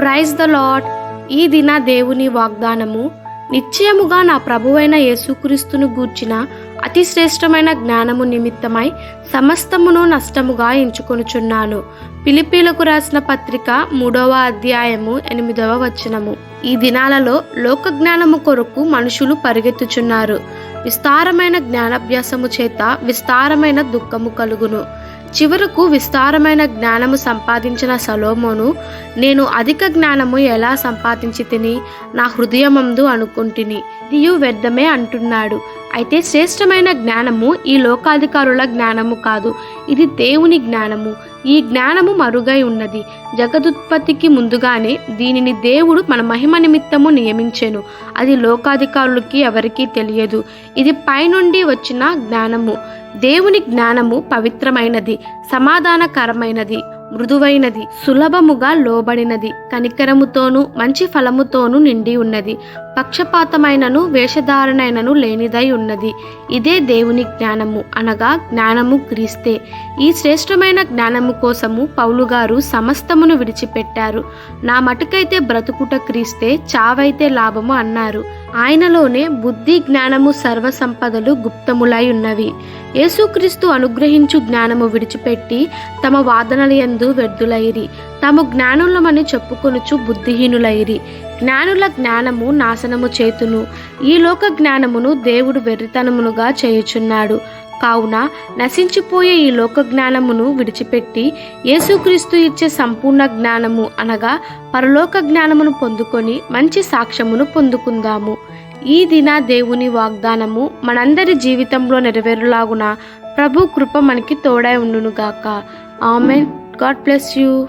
Praise the lord ఈ దిన దేవుని వాగ్దానము నిశ్చయముగా నా ప్రభువైన యేసుక్రీస్తును గూర్చిన అతి శ్రేష్టమైన జ్ఞానము నిమిత్తమై సమస్తమును నష్టముగా ఎంచుకొనుచున్నాను. పిలిపీలకు రాసిన పత్రిక మూడవ అధ్యాయము ఎనిమిదవ వచనము. ఈ దినాలలో లోక జ్ఞానము కొరకు మనుషులు పరిగెత్తుచున్నారు. విస్తారమైన జ్ఞానాభ్యాసము చేత విస్తారమైన దుఃఖము కలుగును. చివరకు విస్తారమైన జ్ఞానము సంపాదించిన సలోమోను నేను అధిక జ్ఞానము ఎలా సంపాదించి తిని నా హృదయమందు అనుకుంటుని. దియు వ్యర్థమే అంటున్నాడు. అయితే శ్రేష్టమైన జ్ఞానము ఈ లోకాధికారుల జ్ఞానము కాదు. ఇది దేవుని జ్ఞానము. ఈ జ్ఞానము మరుగై ఉన్నది. జగదుత్పత్తికి ముందుగానే దీనిని దేవుడు మన మహిమ నిమిత్తము నియమించెను. అది లోకాధికారులకి ఎవరికీ తెలియదు. ఇది పైనుండి వచ్చిన జ్ఞానము. దేవుని జ్ఞానము పవిత్రమైనది సమాధానకరమైనది మృదువైనది సులభముగా లోబడినది కనికరముతోనూ మంచి ఫలముతోనూ నిండి ఉన్నది. పక్షపాతమైనను వేషధారణైనను లేనిదై ఉన్నది. ఇదే దేవుని జ్ఞానము. అనగా జ్ఞానము క్రీస్తే. ఈ శ్రేష్టమైన జ్ఞానము కోసము పౌలు గారు సమస్తమును విడిచిపెట్టారు. నా మటుకైతే బ్రతుకుట క్రీస్తే చావైతే లాభము అన్నారు. ఆయనలోనే బుద్ధి జ్ఞానము సర్వ సంపదలు గుప్తములై ఉన్నవి. యేసుక్రీస్తు అనుగ్రహించు జ్ఞానము విడిచిపెట్టి తమ వాదనలయందు వ్యర్థులైరి. తాము జ్ఞానులమని చెప్పుకొనుచు బుద్ధిహీనులైరి. జ్ఞానుల జ్ఞానము నాశనము చేతును. ఈ లోక జ్ఞానమును దేవుడు వెర్రితనమునుగా చేయుచున్నాడు. కావున నశించిపోయే ఈ లోక జ్ఞానమును విడిచిపెట్టి యేసుక్రీస్తు ఇచ్చే సంపూర్ణ జ్ఞానము అనగా పరలోక జ్ఞానమును పొందుకొని మంచి సాక్ష్యమును పొందుకుందాము. ఈ దిన దేవుని వాగ్దానము మనందరి జీవితంలో నెరవేరులాగున ప్రభు కృప మనకి తోడై ఉండునుగాక. ఆమెన్. God bless you.